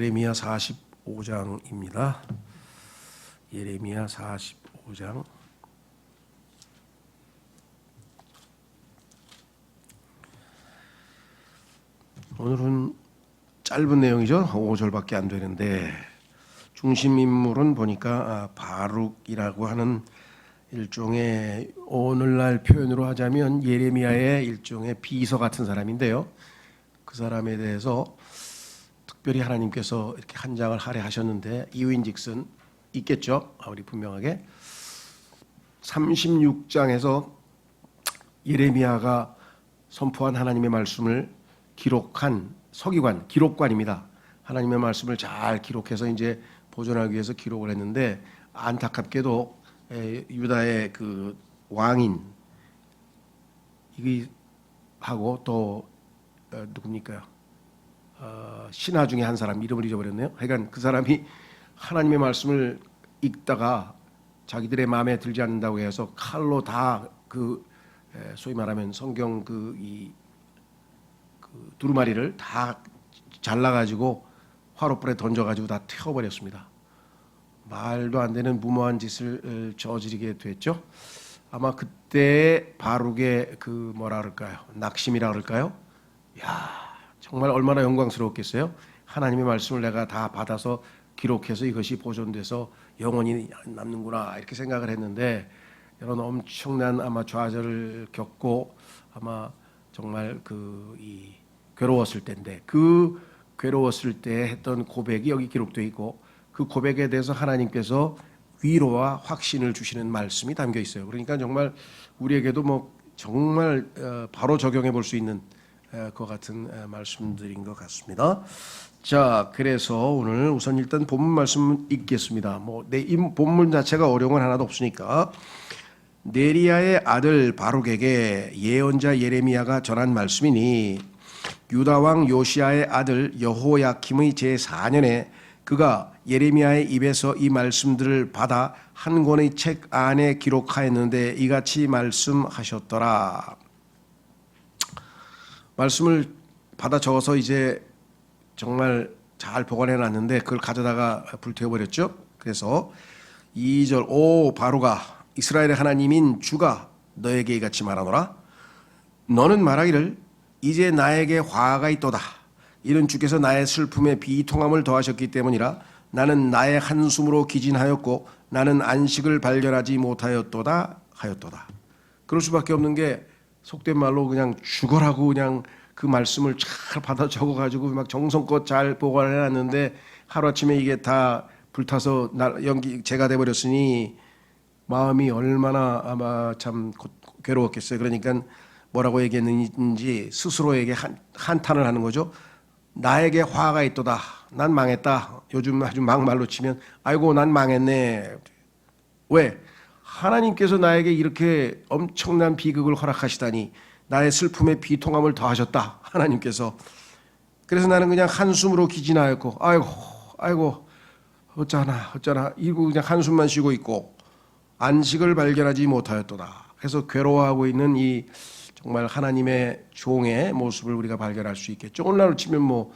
예레미야 45장입니다. 예레미야 45장 오늘은 짧은 내용이죠. 5절밖에 안 되는데 중심 인물은 보니까 아, 바룩이라고 하는 일종의 오늘날 표현으로 하자면 예레미야의 일종의 비서 같은 사람인데요. 그 사람에 대해서 특별히 하나님께서 이렇게 한 장을 할애하셨는데 이유인즉슨 있겠죠. 아, 우리 분명하게 36장에서 예레미야가 선포한 하나님의 말씀을 기록한 서기관, 기록관입니다. 하나님의 말씀을 잘 기록해서 이제 보존하기 위해서 기록을 했는데 안타깝게도 에, 유다의 그 왕인 이 하고 또 어, 누굽니까? 어, 신하 중에 한 사람 이름을 잊어버렸네요. 하여간 그 사람이 하나님의 말씀을 읽다가 자기들의 마음에 들지 않는다고 해서 칼로 다 그 소위 말하면 성경 그이 그 두루마리를 다 잘라가지고 화롯불에 던져가지고 다 태워버렸습니다. 말도 안 되는 무모한 짓을 어, 저지르게 됐죠. 아마 그때 바룩의 그 뭐라 그럴까요? 낙심이라 그럴까요? 야 정말 얼마나 영광스러웠겠어요. 하나님의 말씀을 내가 다 받아서 기록해서 이것이 보존돼서 영원히 남는구나 이렇게 생각을 했는데 이런 엄청난 아마 좌절을 겪고 아마 정말 그 이 괴로웠을 때인데 그 괴로웠을 때 했던 고백이 여기 기록되어 있고 그 고백에 대해서 하나님께서 위로와 확신을 주시는 말씀이 담겨 있어요. 그러니까 정말 우리에게도 뭐 정말 어, 바로 적용해 볼 수 있는 어, 그 같은 어, 말씀들인 것 같습니다. 자, 그래서 오늘 우선 일단 본문 말씀 읽겠습니다. 뭐 내 본문 자체가 어려운 건 하나도 없으니까 네리아의 아들 바룩에게 예언자 예레미야가 전한 말씀이니 유다 왕 요시아의 아들 여호야킴의 제 4년에 그가 예레미야의 입에서 이 말씀들을 받아 한 권의 책 안에 기록하였는데 이같이 말씀하셨더라. 말씀을 받아 적어서 이제 정말 잘 보관해 놨는데 그걸 가져다가 불태워 버렸죠. 그래서 2절 오 바로가 이스라엘의 하나님인 주가 너에게 이같이 말하노라. 너는 말하기를 이제 나에게 화가 있도다. 이런 주께서 나의 슬픔에 비통함을 더하셨기 때문이라. 나는 나의 한숨으로 기진하였고 나는 안식을 발견하지 못하였도다 하였도다. 그럴 수밖에 없는 게 속된 말로 그냥 죽어라고 그냥 그 말씀을 잘 받아 적어 가지고 막 정성껏 잘 보관해 놨는데 하루아침에 이게 다 불타서 연기 제가 돼 버렸으니 마음이 얼마나 아마 참 괴로웠겠어요. 그러니까 뭐라고 얘기했는지 스스로에게 한, 한탄을 하는 거죠. 나에게 화가 있도다. 난 망했다. 요즘 아주 막말로 치면 아이고 난 망했네. 왜? 하나님께서 나에게 이렇게 엄청난 비극을 허락하시다니 나의 슬픔에 비통함을 더하셨다. 하나님께서. 그래서 나는 그냥 한숨으로 기진하였고 아이고 아이고 어쩌나 어쩌나 이거 그냥 한숨만 쉬고 있고 안식을 발견하지 못하였도다. 그래서 괴로워하고 있는 이 정말 하나님의 종의 모습을 우리가 발견할 수 있겠죠. 오늘날로 치면 뭐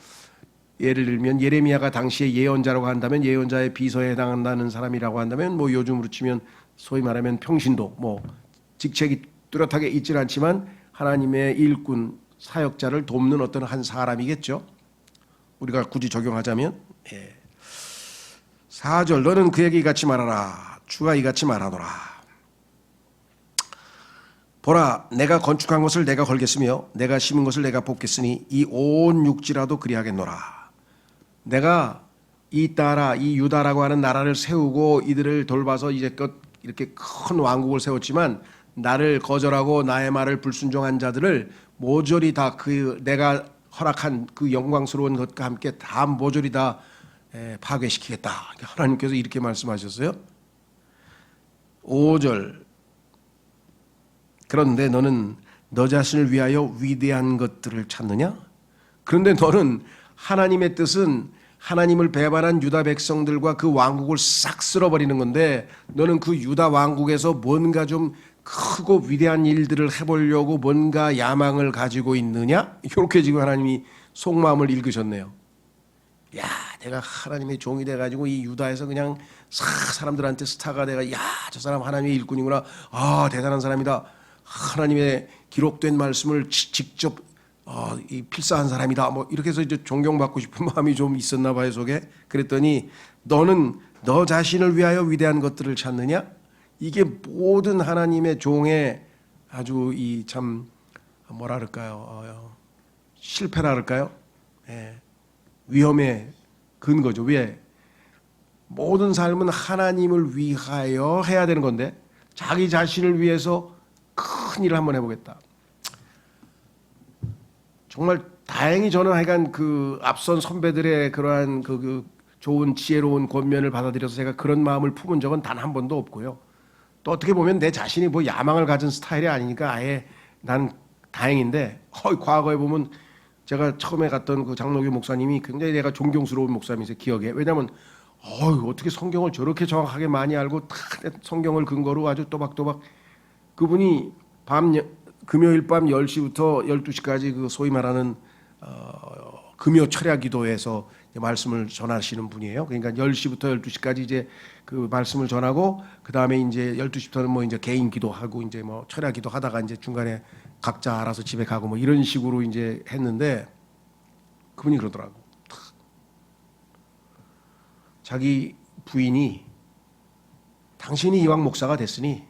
예를 들면 예레미야가 당시에 예언자라고 한다면 예언자의 비서에 해당한다는 사람이라고 한다면 뭐 요즘으로 치면 소위 말하면 평신도 뭐 직책이 뚜렷하게 있지는 않지만 하나님의 일꾼 사역자를 돕는 어떤 한 사람이겠죠. 우리가 굳이 적용하자면 예. 4절 너는 그에게 이같이 말하라 주가 이같이 말하노라. 보라, 내가 건축한 것을 내가 걸겠으며 내가 심은 것을 내가 뽑겠으니 이 온 육지라도 그리하겠노라. 내가 이 따라 이 유다라고 하는 나라를 세우고 이들을 돌봐서 이제껏 이렇게 큰 왕국을 세웠지만 나를 거절하고 나의 말을 불순종한 자들을 모조리 다 그 내가 허락한 그 영광스러운 것과 함께 다 모조리 다 파괴시키겠다. 하나님께서 이렇게 말씀하셨어요. 5절 그런데 너는 너 자신을 위하여 위대한 것들을 찾느냐? 그런데 너는 하나님의 뜻은 하나님을 배반한 유다 백성들과 그 왕국을 싹 쓸어버리는 건데 너는 그 유다 왕국에서 뭔가 좀 크고 위대한 일들을 해보려고 뭔가 야망을 가지고 있느냐? 이렇게 지금 하나님이 속마음을 읽으셨네요. 야, 내가 하나님의 종이 돼가지고 이 유다에서 그냥 사 사람들한테 스타가 돼가 야 저 사람 하나님의 일꾼이구나 아 대단한 사람이다 하나님의 기록된 말씀을 지- 직접 어, 이 필사한 사람이다 뭐 이렇게 해서 이제 존경받고 싶은 마음이 좀 있었나 봐요 속에 그랬더니 너는 너 자신을 위하여 위대한 것들을 찾느냐 이게 모든 하나님의 종의 아주 이 참 뭐라 그럴까요 어, 실패라 그럴까요 예. 위험의 근거죠. 왜? 모든 삶은 하나님을 위하여 해야 되는 건데 자기 자신을 위해서 큰 일을 한번 해보겠다. 정말 다행히 저는 하여간 그 앞선 선배들의 그러한 그, 그 좋은 지혜로운 권면을 받아들여서 제가 그런 마음을 품은 적은 단 한 번도 없고요. 또 어떻게 보면 내 자신이 뭐 야망을 가진 스타일이 아니니까 아예 난 다행인데 어, 과거에 보면 제가 처음에 갔던 그 장로교 목사님이 굉장히 내가 존경스러운 목사님이세요 기억에 왜냐하면 어휴 어떻게 성경을 저렇게 정확하게 많이 알고 다 성경을 근거로 아주 또박또박 그분이 밤 여- 금요일 밤 10시부터 12시까지 그 소위 말하는 어, 금요 철야 기도에서 말씀을 전하시는 분이에요. 그러니까 10시부터 12시까지 이제 그 말씀을 전하고 그다음에 이제 12시부터는 뭐 이제 개인 기도하고 이제 뭐 철야 기도하다가 이제 중간에 각자 알아서 집에 가고 뭐 이런 식으로 이제 했는데 그분이 그러더라고. 자기 부인이 당신이 이왕 목사가 됐으니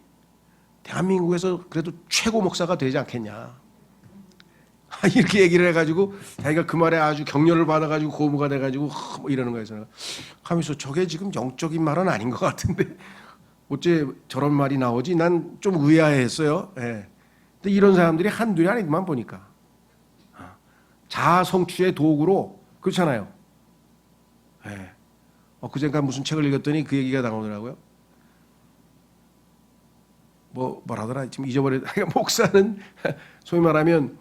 대한민국에서 그래도 최고 목사가 되지 않겠냐. 이렇게 얘기를 해가지고 자기가 그 말에 아주 격려를 받아가지고 고무가 돼가지고 허, 뭐 이러는 거예요. 하면서 저게 지금 영적인 말은 아닌 것 같은데 어째 저런 말이 나오지? 난 좀 의아했어요. 예. 근데 이런 사람들이 한둘이 아니만 보니까 아, 자아 성취의 도구로 그렇잖아요. 예. 어, 그제가 무슨 책을 읽었더니 그 얘기가 나오더라고요. 뭐 뭐라더라 지금 잊어버려. 목사는 소위 말하면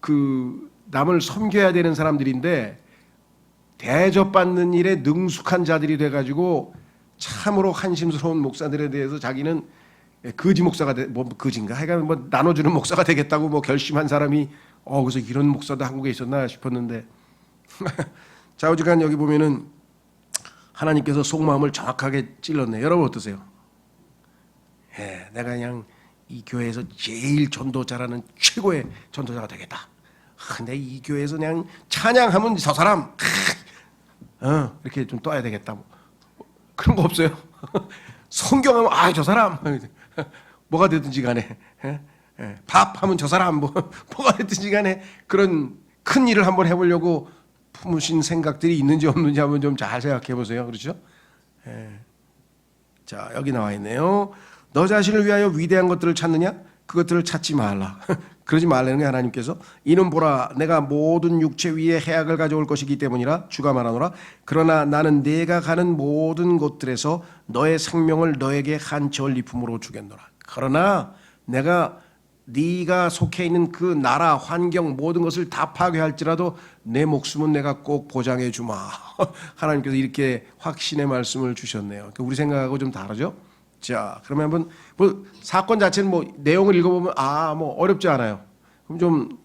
그 남을 섬겨야 되는 사람들인데 대접받는 일에 능숙한 자들이 돼가지고 참으로 한심스러운 목사들에 대해서 자기는 거지 목사가 돼, 뭐 거진가 하여간 뭐 나눠주는 목사가 되겠다고 뭐 결심한 사람이 어 그래서 이런 목사도 한국에 있었나 싶었는데 좌우지간 여기 보면은 하나님께서 속마음을 정확하게 찔렀네. 여러분 어떠세요? 예, 내가 그냥 이 교회에서 제일 전도자라는 최고의 전도자가 되겠다. 아, 근데 이 교회에서 그냥 찬양하면 저 사람 어, 이렇게 좀 떠야 되겠다. 뭐. 그런 거 없어요. 성경하면 아 저 사람 뭐가 되든지 간에 예? 예, 밥 하면 저 사람 뭐 뭐가 되든지 간에 그런 큰 일을 한번 해보려고 품으신 생각들이 있는지 없는지 한번 좀 잘 생각해 보세요. 그렇죠? 예. 자 여기 나와 있네요. 너 자신을 위하여 위대한 것들을 찾느냐? 그것들을 찾지 말라. 그러지 말라는 게 하나님께서 이는 보라 내가 모든 육체 위에 해악을 가져올 것이기 때문이라 주가 말하노라. 그러나 나는 내가 가는 모든 곳들에서 너의 생명을 너에게 한 전리품으로 주겠노라. 그러나 내가 네가 속해 있는 그 나라 환경 모든 것을 다 파괴할지라도 내 목숨은 내가 꼭 보장해 주마. 하나님께서 이렇게 확신의 말씀을 주셨네요. 우리 생각하고 좀 다르죠 자, 그러면 한번 뭐 사건 자체는 뭐 내용을 읽어보면 아 뭐 어렵지 않아요. 그럼 좀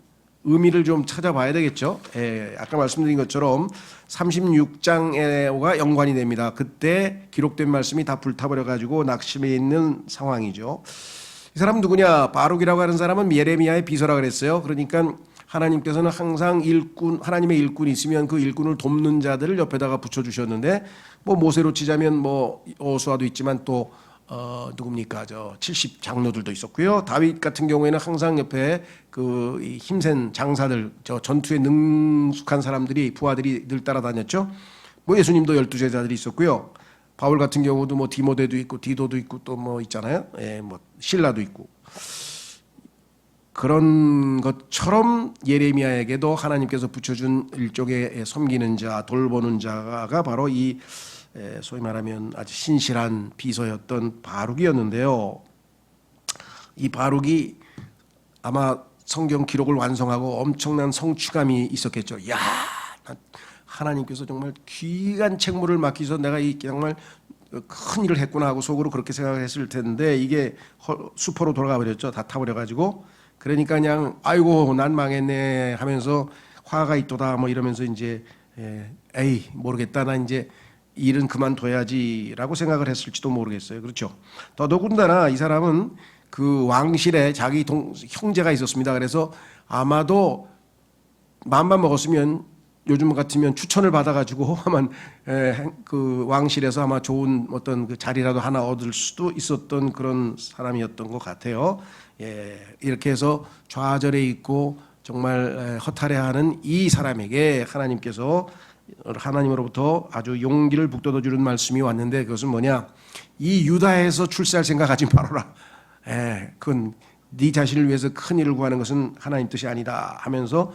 의미를 좀 찾아봐야 되겠죠. 예, 아까 말씀드린 것처럼 36장에가 연관이 됩니다. 그때 기록된 말씀이 다 불타버려 가지고 낙심해 있는 상황이죠. 이 사람 누구냐? 바룩이라고 하는 사람은 예레미야의 비서라 그랬어요. 그러니까 하나님께서는 항상 일꾼 하나님의 일꾼이 있으면 그 일꾼을 돕는 자들을 옆에다가 붙여 주셨는데 뭐 모세로 치자면 뭐 어수아도 있지만 또 어, 누굽니까? 저 70 장로들도 있었고요. 다윗 같은 경우에는 항상 옆에 그이 힘센 장사들, 저 전투에 능숙한 사람들이 부하들이 늘 따라다녔죠. 뭐 예수님도 열두 제자들이 있었고요. 바울 같은 경우도 뭐 디모데도 있고 디도도 있고 또 뭐 있잖아요. 예, 뭐 신라도 있고. 그런 것처럼 예레미야에게도 하나님께서 붙여준 일종의 섬기는 자, 돌보는 자가 바로 이 에, 소위 말하면 아주 신실한 비서였던 바룩이었는데요. 이 바룩이 아마 성경 기록을 완성하고 엄청난 성취감이 있었겠죠. 야, 나 하나님께서 정말 귀한 책무를 맡기서 내가 이 정말 큰 일을 했구나 하고 속으로 그렇게 생각했을 텐데 이게 허- 수포로 돌아가 버렸죠. 다 타버려 가지고 그러니까 그냥 아이고 난 망했네 하면서 화가 있도다 뭐 이러면서 이제 예, 에이 모르겠다 나 이제 일은 그만둬야지라고 생각을 했을지도 모르겠어요. 그렇죠. 더더군다나 이 사람은 그 왕실에 자기 동, 형제가 있었습니다. 그래서 아마도 마음만 먹었으면 요즘 같으면 추천을 받아가지고 아마 에, 행- 그 왕실에서 아마 좋은 어떤 그 자리라도 하나 얻을 수도 있었던 그런 사람이었던 것 같아요. 예, 이렇게 해서 좌절해 있고 정말 에, 허탈해하는 이 사람에게 하나님께서 하나님으로부터 아주 용기를 북돋워 주는 말씀이 왔는데 그것은 뭐냐? 이 유다에서 출세할 생각 하지 말아라. 예, 그건 네 자신을 위해서 큰 일을 구하는 것은 하나님 뜻이 아니다 하면서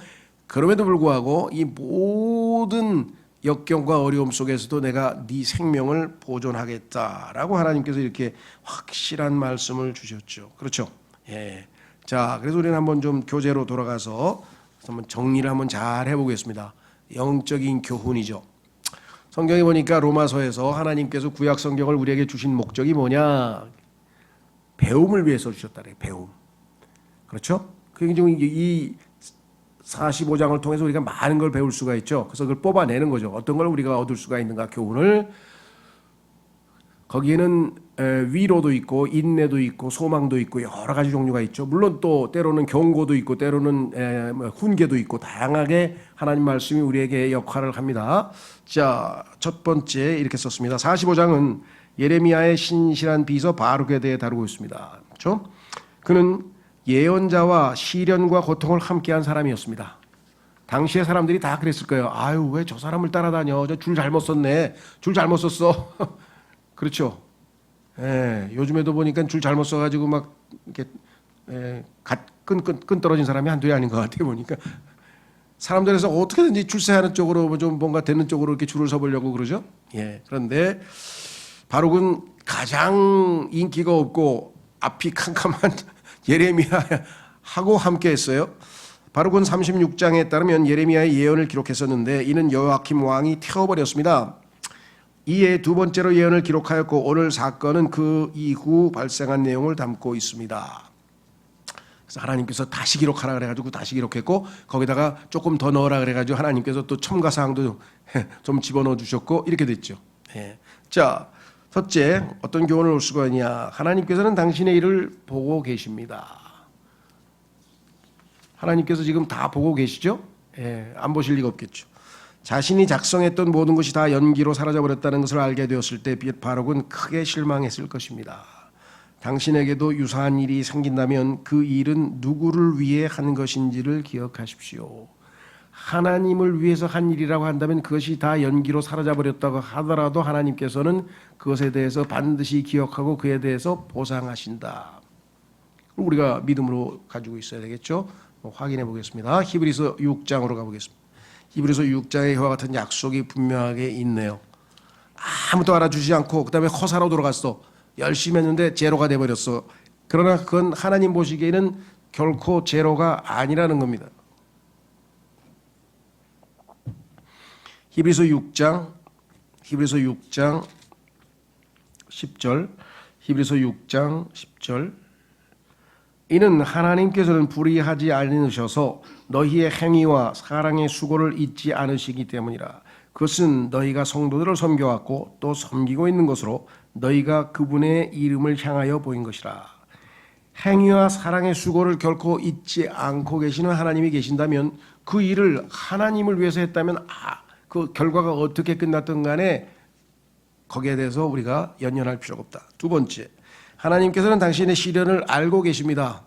그럼에도 불구하고 이 모든 역경과 어려움 속에서도 내가 네 생명을 보존하겠다라고 하나님께서 이렇게 확실한 말씀을 주셨죠. 그렇죠? 예. 자, 그래서 우리는 한번 좀 교재로 돌아가서 한번 정리를 한번 잘 해보겠습니다. 영적인 교훈이죠. 성경에 보니까 로마서에서 하나님께서 구약 성경을 우리에게 주신 목적이 뭐냐? 배움을 위해서 주셨다 그래요. 배움. 그렇죠? 그게 지금 이 45장을 통해서 우리가 많은 걸 배울 수가 있죠. 그래서 그걸 뽑아내는 거죠. 어떤 걸 우리가 얻을 수가 있는가 교훈을 거기에는 에, 위로도 있고 인내도 있고 소망도 있고 여러 가지 종류가 있죠. 물론 또 때로는 경고도 있고 때로는 에, 뭐 훈계도 있고 다양하게 하나님 말씀이 우리에게 역할을 합니다. 자, 첫 번째 이렇게 썼습니다. 45장은 예레미야의 신실한 비서 바룩에 대해 다루고 있습니다. 그렇죠? 그는 예언자와 시련과 고통을 함께한 사람이었습니다. 당시의 사람들이 다 그랬을 거예요. 아유 왜 저 사람을 따라다녀? 저 줄 잘못 썼네. 줄 잘못 썼어. 그렇죠. 예, 요즘에도 보니까 줄 잘못 써가지고 막 이렇게 예, 끈끈 끈 떨어진 사람이 한둘이 아닌 것 같아요 보니까 사람들에서 어떻게든지 출세하는 쪽으로 뭐좀 뭔가 되는 쪽으로 이렇게 줄을 서보려고 그러죠. 예, 그런데 바룩은 가장 인기가 없고 앞이 캄캄한 예레미야하고 함께했어요. 바룩은 36장에 따르면 예레미야의 예언을 기록했었는데 이는 여호와킴 왕이 태워버렸습니다. 이에 두 번째로 예언을 기록하였고 오늘 사건은 그 이후 발생한 내용을 담고 있습니다. 그래서 하나님께서 다시 기록하라 그래가지고 다시 기록했고 거기다가 조금 더 넣어라 그래가지고 하나님께서 또 첨가 사항도 좀 집어넣어 주셨고 이렇게 됐죠. 예. 자, 첫째 어떤 교훈을 올 수가 있냐? 하나님께서는 당신의 일을 보고 계십니다. 하나님께서 지금 다 보고 계시죠? 예, 안 보실 리가 없겠죠. 자신이 작성했던 모든 것이 다 연기로 사라져 버렸다는 것을 알게 되었을 때 바룩은 크게 실망했을 것입니다. 당신에게도 유사한 일이 생긴다면 그 일은 누구를 위해 한 것인지를 기억하십시오. 하나님을 위해서 한 일이라고 한다면 그것이 다 연기로 사라져 버렸다고 하더라도 하나님께서는 그것에 대해서 반드시 기억하고 그에 대해서 보상하신다. 우리가 믿음으로 가지고 있어야 되겠죠. 뭐 확인해 보겠습니다. 히브리서 6장으로 가보겠습니다. 히브리서 6장에 이와 같은 약속이 분명하게 있네요. 아무도 알아주지 않고 그다음에 허사로 돌아갔어. 열심히 했는데 제로가 돼 버렸어. 그러나 그건 하나님 보시기에는 결코 제로가 아니라는 겁니다. 히브리서 6장 히브리서 6장 10절 히브리서 6장 10절 이는 하나님께서는 불의하지 않으셔서 너희의 행위와 사랑의 수고를 잊지 않으시기 때문이라. 그것은 너희가 성도들을 섬겨왔고 또 섬기고 있는 것으로 너희가 그분의 이름을 향하여 보인 것이라. 행위와 사랑의 수고를 결코 잊지 않고 계시는 하나님이 계신다면 그 일을 하나님을 위해서 했다면 아, 그 결과가 어떻게 끝났든 간에 거기에 대해서 우리가 연연할 필요가 없다. 두 번째, 하나님께서는 당신의 시련을 알고 계십니다.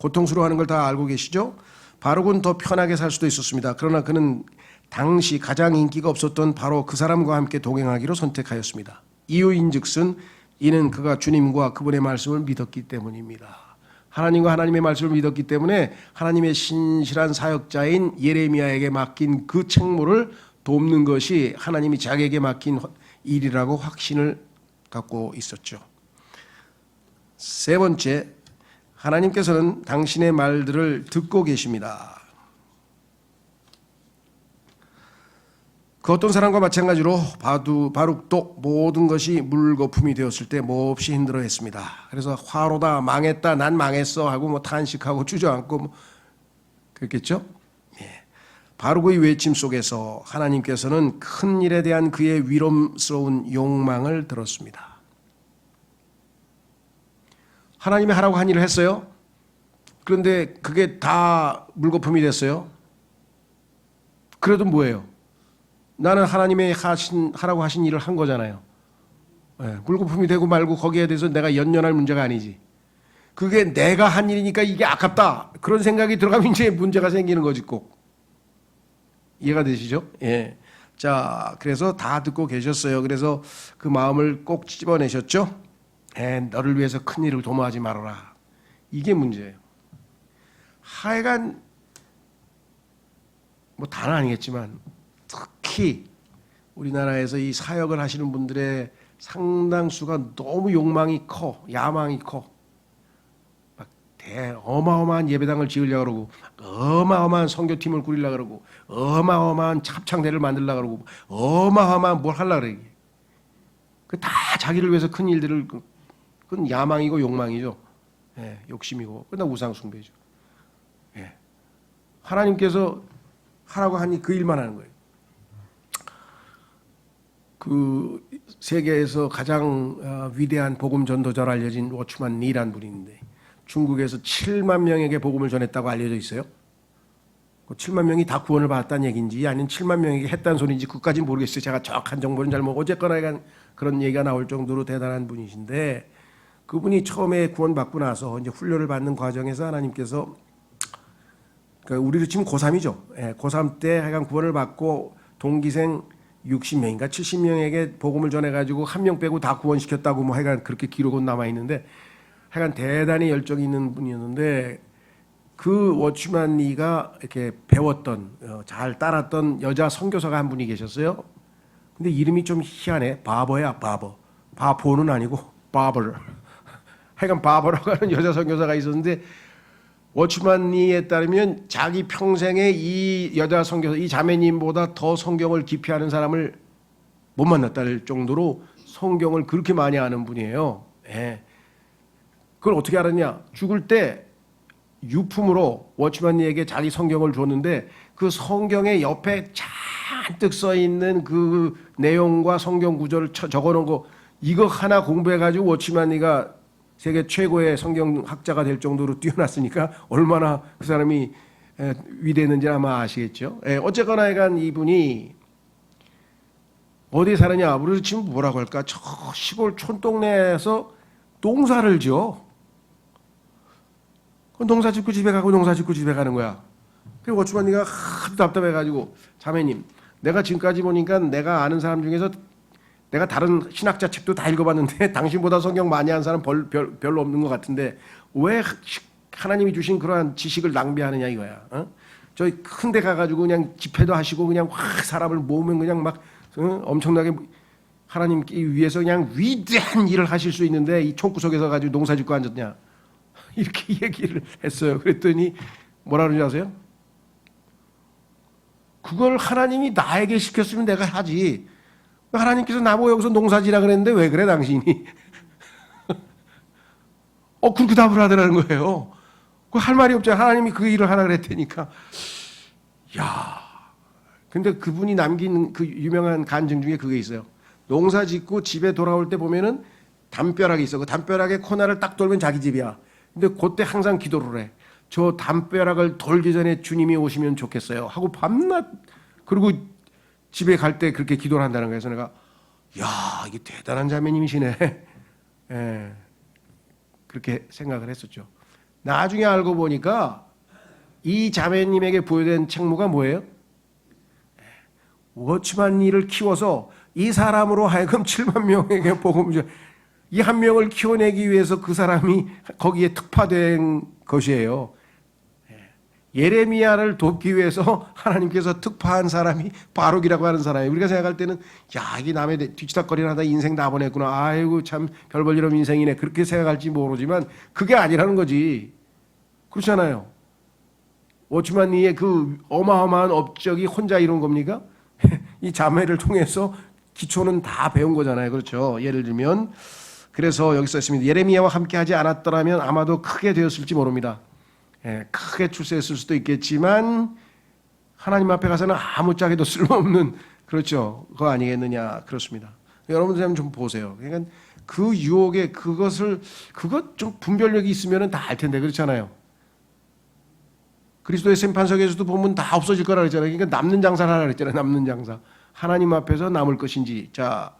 고통스러워하는 걸 다 알고 계시죠? 바룩은 더 편하게 살 수도 있었습니다. 그러나 그는 당시 가장 인기가 없었던 바로 그 사람과 함께 동행하기로 선택하였습니다. 이유인즉슨 이는 그가 주님과 그분의 말씀을 믿었기 때문입니다. 하나님과 하나님의 말씀을 믿었기 때문에 하나님의 신실한 사역자인 예레미야에게 맡긴 그 책무를 돕는 것이 하나님이 자기에게 맡긴 일이라고 확신을 갖고 있었죠. 세 번째, 하나님께서는 당신의 말들을 듣고 계십니다. 그 어떤 사람과 마찬가지로 바두 바룩도 모든 것이 물거품이 되었을 때 몹시 힘들어했습니다. 그래서 화로다 망했다 난 망했어 하고 뭐 탄식하고 주저앉고 뭐 그랬겠죠. 예. 그 외침 속에서 하나님께서는 큰 일에 대한 그의 위rom스러운 욕망을 들었습니다. 하나님이 하라고 한 일을 했어요. 그런데 그게 다 물거품이 됐어요. 그래도 뭐예요? 나는 하나님의 하신 하라고 하신 일을 한 거잖아요. 예, 물거품이 되고 말고 거기에 대해서 내가 연연할 문제가 아니지. 그게 내가 한 일이니까 이게 아깝다. 그런 생각이 들어가면 이제 문제가 생기는 거지 꼭. 이해가 되시죠? 예. 자, 그래서 다 듣고 계셨어요. 그래서 그 마음을 꼭 찝어내셨죠? 예, 너를 위해서 큰 일을 도모하지 말아라. 이게 문제예요. 하여간 뭐 다는 아니겠지만 특히 우리나라에서 이 사역을 하시는 분들의 상당수가 너무 욕망이 커, 야망이 커. 막 대, 어마어마한 예배당을 지으려고 그러고, 어마어마한 선교팀을 꾸리려고 그러고, 어마어마한 합창대를 만들려고 그러고, 어마어마한 뭘 하려고 그래. 그다 자기를 위해서 큰 일들을, 그- 그건 야망이고 욕망이죠. 예, 욕심이고, 그나 우상숭배죠. 예. 하나님께서 하라고 하니 그 일만 하는 거예요. 그 세계에서 가장 어, 위대한 복음 전도자로 알려진 워추만 니란 있는데 중국에서 7만 명에게 복음을 전했다고 알려져 있어요. 그 7만 명이 다 구원을 받았다는 얘기인지 아니면 7만 명에게 했다는 소리인지 그까지는 모르겠어요. 제가 정확한 정보는 잘 모르고 어쨌거나 그런 얘기가 나올 정도로 대단한 분이신데 그분이 처음에 구원받고 나서 이제 훈련을 받는 과정에서 하나님께서 그러니까 우리로 치면 고3이죠. 예, 고3 때 하여간 구원을 받고 동기생 60명인가 70명에게 복음을 전해가지고 한 명 빼고 다 구원시켰다고 뭐 하여간 그렇게 기록은 남아있는데 하여간 대단히 열정이 있는 분이었는데 그 워치만 리가 이렇게 배웠던 어, 잘 따랐던 여자 선교사가 한 분이 계셨어요. 근데 이름이 좀 희한해. 바버야 바버. 바보는 아니고 바버. 하여간 바버라고 하는 여자 선교사가 있었는데 워치만니에 따르면 자기 평생에 이 여자 선교사 이 자매님보다 더 성경을 깊이 아는 사람을 못 만났다는 정도로 성경을 그렇게 많이 아는 분이에요. 예. 그걸 어떻게 알았냐? 죽을 때 유품으로 워치만니에게 자기 성경을 줬는데 그 성경의 옆에 잔뜩 써 있는 그 내용과 성경 구절을 쳐- 적어 놓은 거 이거 하나 공부해 가지고 워치만니가 세계 최고의 성경학자가 될 정도로 뛰어났으니까 얼마나 그 사람이 에, 위대했는지 아마 아시겠죠. 에, 어쨌거나 하여간 이분이 어디에 사느냐? 우리로 치면 뭐라고 할까? 저 시골 촌동네에서 농사를 지어. 그 농사 짓고 집에 가고 농사 짓고 집에 가는 거야. 그리고 어추만니가 하도 답답해가지고 자매님, 내가 지금까지 보니까 내가 아는 사람 중에서 내가 다른 신학자 책도 다 읽어봤는데 당신보다 성경 많이 한 사람 별, 별, 별로 없는 것 같은데 왜 하나님이 주신 그러한 지식을 낭비하느냐 이거야. 어? 저희 큰 데 가가지고 그냥 집회도 하시고 그냥 확 사람을 모으면 그냥 막 어? 엄청나게 하나님 위해서 그냥 위대한 일을 하실 수 있는데 이 총구석에서 가지고 농사 짓고 앉았냐 이렇게 얘기를 했어요. 그랬더니 뭐라 그러는지 아세요? 그걸 하나님이 나에게 시켰으면 내가 하지. 하나님께서 나보고 여기서 농사지라 그랬는데 왜 그래 당신이? 어 그렇게 답을 하더라는 거예요. 그 할 말이 없잖아. 하나님이 그 일을 하라 그랬다니까. 야. 근데 그분이 남긴 그 유명한 간증 중에 그게 있어요. 농사 짓고 집에 돌아올 때 보면은 담벼락이 있어. 그 담벼락에 코너를 딱 돌면 자기 집이야. 근데 그때 항상 기도를 해. 저 담벼락을 돌기 전에 주님이 오시면 좋겠어요. 하고 밤낮 그리고 집에 갈 때 그렇게 기도를 한다는 거예요. 그래서 내가 야 이게 대단한 자매님이시네. 예, 그렇게 생각을 했었죠. 나중에 알고 보니까 이 자매님에게 부여된 책무가 뭐예요? 워치만 일을 키워서 이 사람으로 하여금 7만 명에게 복음을 이한 명을 키워내기 위해서 그 사람이 거기에 특파된 것이에요. 예레미야를 돕기 위해서 하나님께서 특파한 사람이 바룩이라고 하는 사람이에요. 우리가 생각할 때는 야 이게 남의 뒤치다거리나 하다 인생 다 보냈구나. 아이고 참 별볼일 없는 인생이네. 그렇게 생각할지 모르지만 그게 아니라는 거지. 그렇잖아요. 워치만니의 그 어마어마한 업적이 혼자 이룬 겁니까? 이 자매를 통해서 기초는 다 배운 거잖아요. 그렇죠. 예를 들면 그래서 여기 써 있습니다. 예레미야와 함께 하지 않았더라면 아마도 크게 되었을지 모릅니다. 예, 크게 출세했을 수도 있겠지만 하나님 앞에 가서는 아무짝에도 쓸모없는 그렇죠. 그거 아니겠느냐 그렇습니다. 여러분들 한번 좀 보세요. 그러니까 그 유혹에 그것을 그것 좀 분별력이 있으면은 다 알 텐데 그렇잖아요. 그리스도의 심판석에서도 보면 다 없어질 거라 그랬잖아요. 그러니까 남는 장사를 하라 그랬잖아요. 남는 장사. 하나님 앞에서 남을 것인지. 자,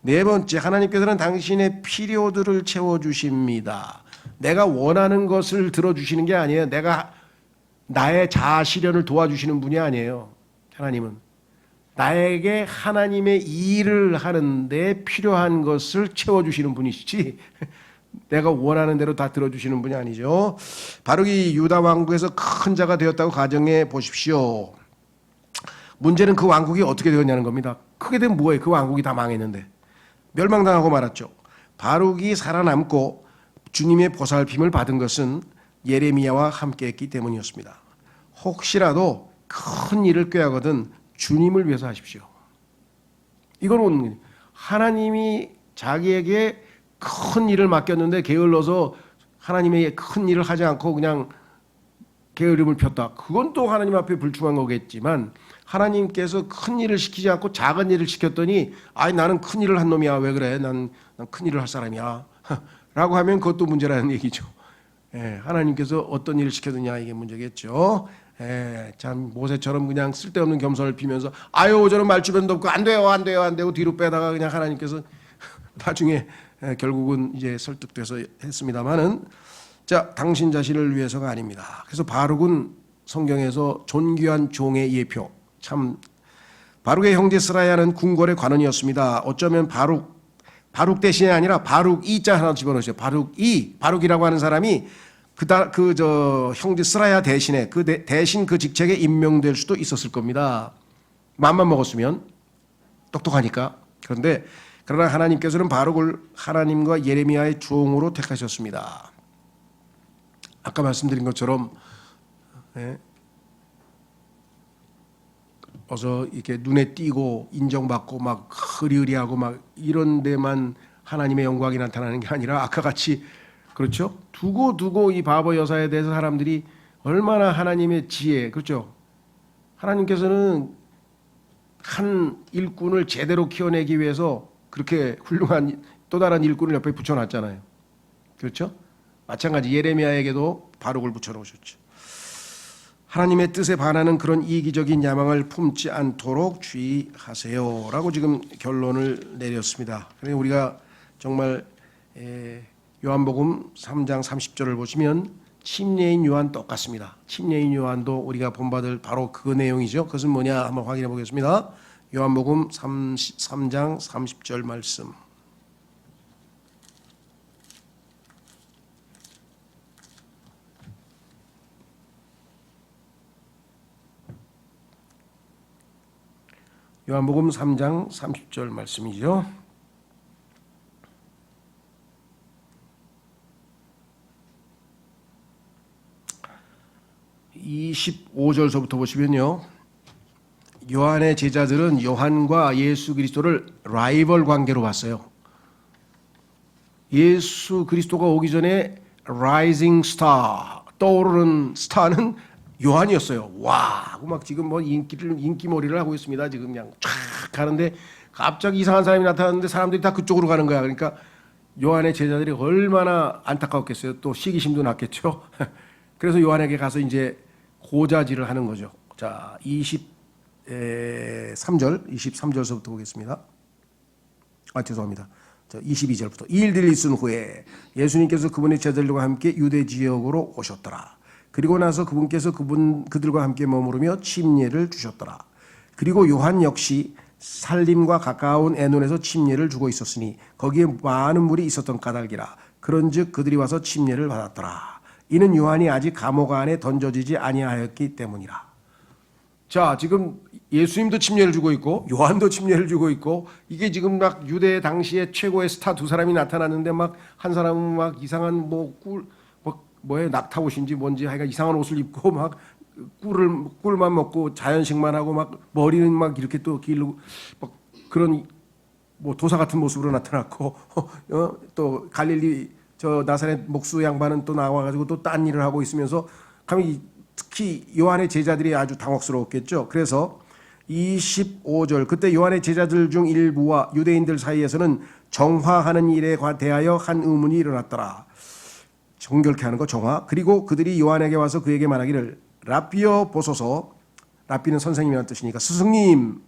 네 번째 하나님께서는 당신의 필요들을 채워 주십니다. 내가 원하는 것을 들어 주시는 게 아니에요. 내가 나의 자아 실현을 도와주시는 분이 아니에요. 하나님은 나에게 하나님의 일을 하는데 필요한 것을 채워 주시는 분이시지. 내가 원하는 대로 다 들어주시는 분이 아니죠. 바룩이 유다 왕국에서 큰 자가 되었다고 가정해 보십시오. 문제는 그 왕국이 어떻게 되었냐는 겁니다. 크게 되면 뭐예요? 그 왕국이 다 망했는데 멸망당하고 말았죠. 바룩이 살아남고 주님의 보살핌을 받은 것은 예레미야와 함께했기 때문이었습니다. 혹시라도 큰 일을 꾀하거든 주님을 위해서 하십시오. 이건 하나님이 자기에게 큰 일을 맡겼는데 게을러서 하나님의 큰 일을 하지 않고 그냥 게으름을 폈다. 그건 또 하나님 앞에 불충한 거겠지만 하나님께서 큰 일을 시키지 않고 작은 일을 시켰더니 아이 나는 큰 일을 한 놈이야 왜 그래 난큰 일을 할 사람이야 라고 하면 그것도 문제라는 얘기죠. 예, 하나님께서 어떤 일을 시켰느냐 이게 문제겠죠. 예, 참 모세처럼 그냥 쓸데없는 겸손을 피면서 아유 저는 말주변도 없고 안 돼요 안 돼요 안 되고 뒤로 빼다가 그냥 하나님께서 나중에 예, 결국은 이제 설득돼서 했습니다만은 자 당신 자신을 위해서가 아닙니다. 그래서 바룩은 성경에서 존귀한 종의 예표 참 바룩의 형제 스라야는 궁궐의 관원이었습니다. 어쩌면 바룩 바룩 대신이 아니라 바룩 이자 하나 집어넣으세요. 바룩 이 바룩이라고 하는 사람이 그다 그 저 형제 스라야 대신에 그 대, 대신 그 직책에 임명될 수도 있었을 겁니다. 맘만 먹었으면 똑똑하니까. 그런데 그러나 하나님께서는 바룩을 하나님과 예레미야의 종으로 택하셨습니다. 아까 말씀드린 것처럼 예, 어서 이렇게 눈에 띄고 인정받고 막 흐리흐리하고 막 이런 데만 하나님의 영광이 나타나는 게 아니라 아까 같이 그렇죠? 두고 두고 이 바보 여사에 대해서 사람들이 얼마나 하나님의 지혜 그렇죠? 하나님께서는 한 일꾼을 제대로 키워내기 위해서 그렇게 훌륭한 또 다른 일꾼을 옆에 붙여놨잖아요. 그렇죠? 마찬가지 예레미야에게도 바룩을 붙여놓으셨죠. 하나님의 뜻에 반하는 그런 이기적인 야망을 품지 않도록 주의하세요 라고 지금 결론을 내렸습니다. 그래서 우리가 정말 에, 요한복음 3장 30절을 보시면 침례인 요한 똑같습니다. 침례인 요한도 우리가 본받을 바로 그 내용이죠. 그것은 뭐냐 한번 확인해 보겠습니다. 요한복음 3, 3장 30절 말씀. 요한복음 3장 30절 말씀이죠. (25절서부터) 보시면요 요한의 제자들은 요한과 예수 그리스도를 라이벌 관계로 봤어요 예수 그리스도가 오기 전에 라이징 스타 떠오르는 스타는 요한이었어요. 와, 막 지금 뭐 인기를 인기몰이를 하고 있습니다. 지금 그냥 쫙 가는데 갑자기 이상한 사람이 나타났는데 사람들이 다 그쪽으로 가는 거야. 그러니까 요한의 제자들이 얼마나 안타까웠겠어요. 또 시기심도 났겠죠. 그래서 요한에게 가서 이제 고자질을 하는 거죠. 자, 23절, 23절서부터 보겠습니다. 아, 죄송합니다. 22절부터 이 일들이 있은 후에 예수님께서 그분의 제자들과 함께 유대 지역으로 오셨더라. 그리고 나서 그분께서 그분 그들과 함께 머무르며 침례를 주셨더라. 그리고 요한 역시 살림과 가까운 애논에서 침례를 주고 있었으니 거기에 많은 물이 있었던 까닭이라. 그런즉 그들이 와서 침례를 받았더라. 이는 요한이 아직 감옥 안에 던져지지 아니하였기 때문이라. 자, 지금 예수님도 침례를 주고 있고 요한도 침례를 주고 있고 이게 지금 막 유대 당시의 최고의 스타 두 사람이 나타났는데 막 한 사람은 막 이상한 뭐꿀 뭐 뭐에 낙타 옷인지 뭔지 하여간 이상한 옷을 입고 막 꿀을 꿀만 먹고 자연식만 하고 막 머리는 막 이렇게 또 길고 막 그런 뭐 도사 같은 모습으로 나타났고 어, 또 갈릴리 저 나사렛 목수 양반은 또 나와가지고 또 딴 일을 하고 있으면서 감히 특히 요한의 제자들이 아주 당혹스러웠겠죠. 그래서 25절 그때 요한의 제자들 중 일부와 유대인들 사이에서는 정화하는 일에 관- 대하여 한 의문이 일어났더라. 정결케 하는 거 정화. 그리고 그들이 요한에게 와서 그에게 말하기를 라비어 보소서. 라비는 선생님이라는 뜻이니까 스승님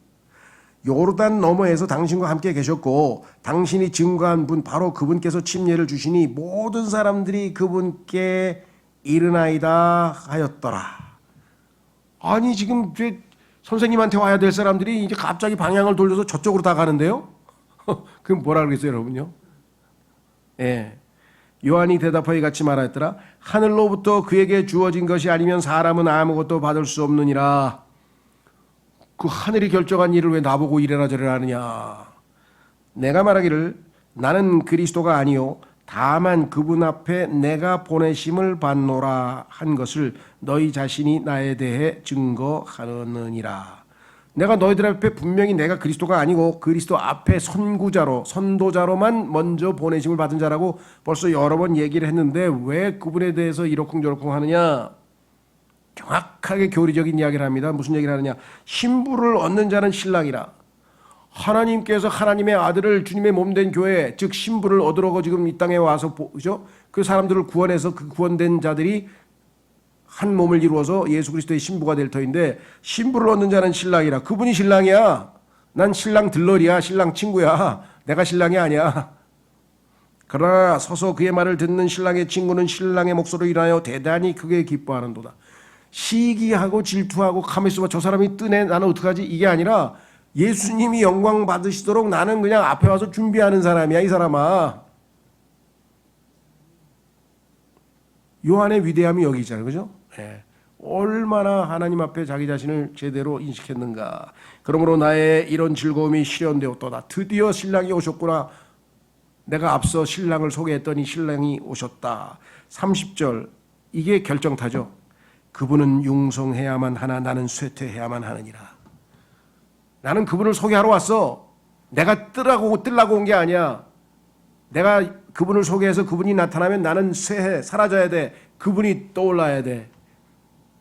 요르단 너머에서 당신과 함께 계셨고 당신이 증거한 분 바로 그분께서 침례를 주시니 모든 사람들이 그분께 이르나이다 하였더라. 아니 지금 이제 선생님한테 와야 될 사람들이 이제 갑자기 방향을 돌려서 저쪽으로 다 가는데요. 그럼 뭐라 그러겠어요, 여러분요? 예. 요한이 대답하여 같이 말하였더라. 하늘로부터 그에게 주어진 것이 아니면 사람은 아무것도 받을 수 없느니라. 그 하늘이 결정한 일을 왜 나보고 이래라 저래라 하느냐. 내가 말하기를 나는 그리스도가 아니요 다만 그분 앞에 내가 보내심을 받노라 한 것을 너희 자신이 나에 대해 증거하느니라. 내가 너희들 앞에 분명히 내가 그리스도가 아니고 그리스도 앞에 선구자로 선도자로만 먼저 보내심을 받은 자라고 벌써 여러 번 얘기를 했는데 왜 그분에 대해서 이러쿵저러쿵 하느냐? 정확하게 교리적인 이야기를 합니다. 무슨 얘기를 하느냐? 신부를 얻는 자는 신랑이라. 하나님께서 하나님의 아들을 주님의 몸된 교회, 즉 신부를 얻으러 지금 이 땅에 와서 보죠. 그 사람들을 구원해서 그 구원된 자들이 한 몸을 이루어서 예수 그리스도의 신부가 될 터인데 신부를 얻는 자는 신랑이라. 그분이 신랑이야. 난 신랑 들러리야. 신랑 친구야. 내가 신랑이 아니야. 그러나 서서 그의 말을 듣는 신랑의 친구는 신랑의 목소리를 인하여 대단히 크게 기뻐하는도다. 시기하고 질투하고 있어봐. 저 사람이 뜨네. 나는 어떡하지? 이게 아니라 예수님이 영광 받으시도록 나는 그냥 앞에 와서 준비하는 사람이야. 이 사람아. 요한의 위대함이 여기 있잖아요. 그죠? 예. 얼마나 하나님 앞에 자기 자신을 제대로 인식했는가. 그러므로 나의 이런 즐거움이 실현되었도다. 드디어 신랑이 오셨구나. 내가 앞서 신랑을 소개했더니 신랑이 오셨다. 30절. 이게 결정타죠. 그분은 융성해야만 하나 나는 쇠퇴해야만 하느니라. 나는 그분을 소개하러 왔어. 내가 뜨라고 뜨려고 온 게 아니야. 내가 그분을 소개해서 그분이 나타나면 나는 쇠해 사라져야 돼. 그분이 떠올라야 돼.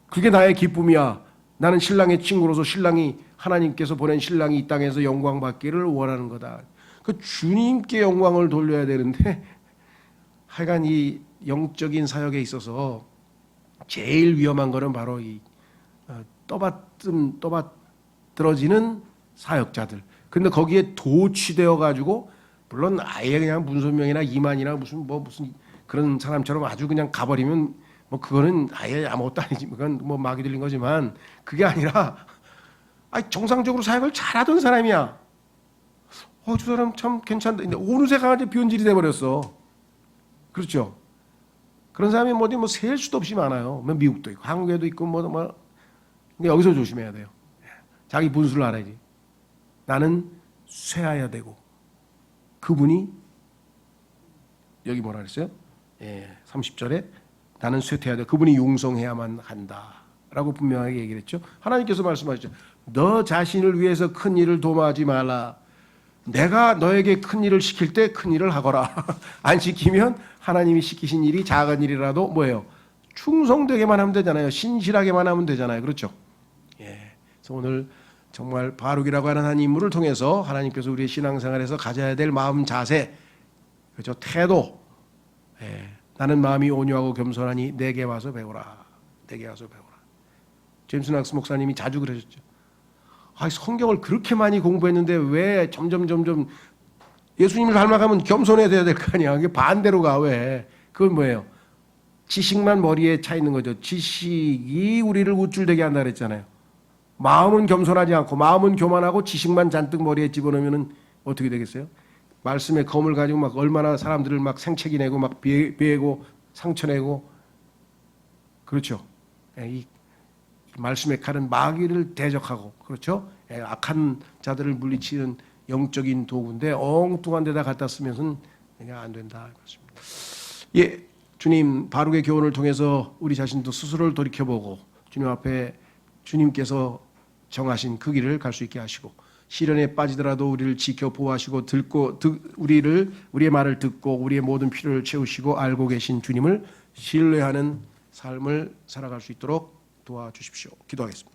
그게 나의 기쁨이야. 나는 신랑의 친구로서 신랑이 하나님께서 보낸 신랑이 이 땅에서 영광 받기를 원하는 거다. 그 주님께 영광을 돌려야 되는데 하여간 이 영적인 사역에 있어서 제일 위험한 거는 바로 이 어, 떠받침 떠받들어지는 사역자들. 근데 거기에 도취되어 가지고 물론 아예 그냥 문선명이나 이만이나 무슨 뭐 무슨 그런 사람처럼 아주 그냥 가버리면 뭐 그거는 아예 아무것도 아니지 그건 뭐 마귀 들린 거지만 그게 아니라 아 정상적으로 사역을 잘하던 사람이야. 어, 저 사람 참 괜찮다. 근데 어느새 가지 변질이 돼 버렸어. 그렇죠. 그런 사람이 뭐 어디 뭐셀 수도 없이 많아요. 뭐 미국도 있고 한국에도 있고 뭐 뭐. 근데 여기서 조심해야 돼요. 자기 분수를 알아야지. 나는 쇠해야 되고 그분이 여기 뭐라 그랬어요? 예, 30절에 나는 쇠퇴해야 돼. 그분이 용성해야만 한다 라고 분명하게 얘기를 했죠. 하나님께서 말씀하셨죠. 너 자신을 위해서 큰 일을 도모하지 말라. 내가 너에게 큰 일을 시킬 때 큰 일을 하거라. 안 시키면 하나님이 시키신 일이 작은 일이라도 뭐예요? 충성되게만 하면 되잖아요. 신실하게만 하면 되잖아요. 그렇죠? 예. 그래서 오늘 정말 바룩이라고 하는 한 인물을 통해서 하나님께서 우리의 신앙생활에서 가져야 될 마음 자세, 그죠? 태도. 예. 나는 마음이 온유하고 겸손하니 내게 와서 배우라. 내게 와서 배우라. 제임스 낙스 목사님이 자주 그러셨죠. 아, 성경을 그렇게 많이 공부했는데 왜 점점 점점 예수님을 닮아가면 겸손해야 될 거 아니야. 그게 반대로 가 왜? 그건 뭐예요? 지식만 머리에 차 있는 거죠. 지식이 우리를 우쭐대게 한다 그랬잖아요. 마음은 겸손하지 않고 마음은 교만하고 지식만 잔뜩 머리에 집어넣으면 어떻게 되겠어요? 말씀의 검을 가지고 막 얼마나 사람들을 막 생채기 내고 막 비- 비애고 상처 내고 그렇죠. 예, 이 말씀의 칼은 마귀를 대적하고 그렇죠. 예, 악한 자들을 물리치는 영적인 도구인데 엉뚱한 데다 갖다 쓰면은 그냥 안 된다 그렇습니다. 예, 주님 바룩의 교훈을 통해서 우리 자신도 스스로를 돌이켜보고 주님 앞에 주님께서 정하신 그 길을 갈 수 있게 하시고 시련에 빠지더라도 우리를 지켜 보호하시고 듣고 듣, 우리를 우리의 말을 듣고 우리의 모든 필요를 채우시고 알고 계신 주님을 신뢰하는 삶을 살아갈 수 있도록 도와주십시오. 기도하겠습니다.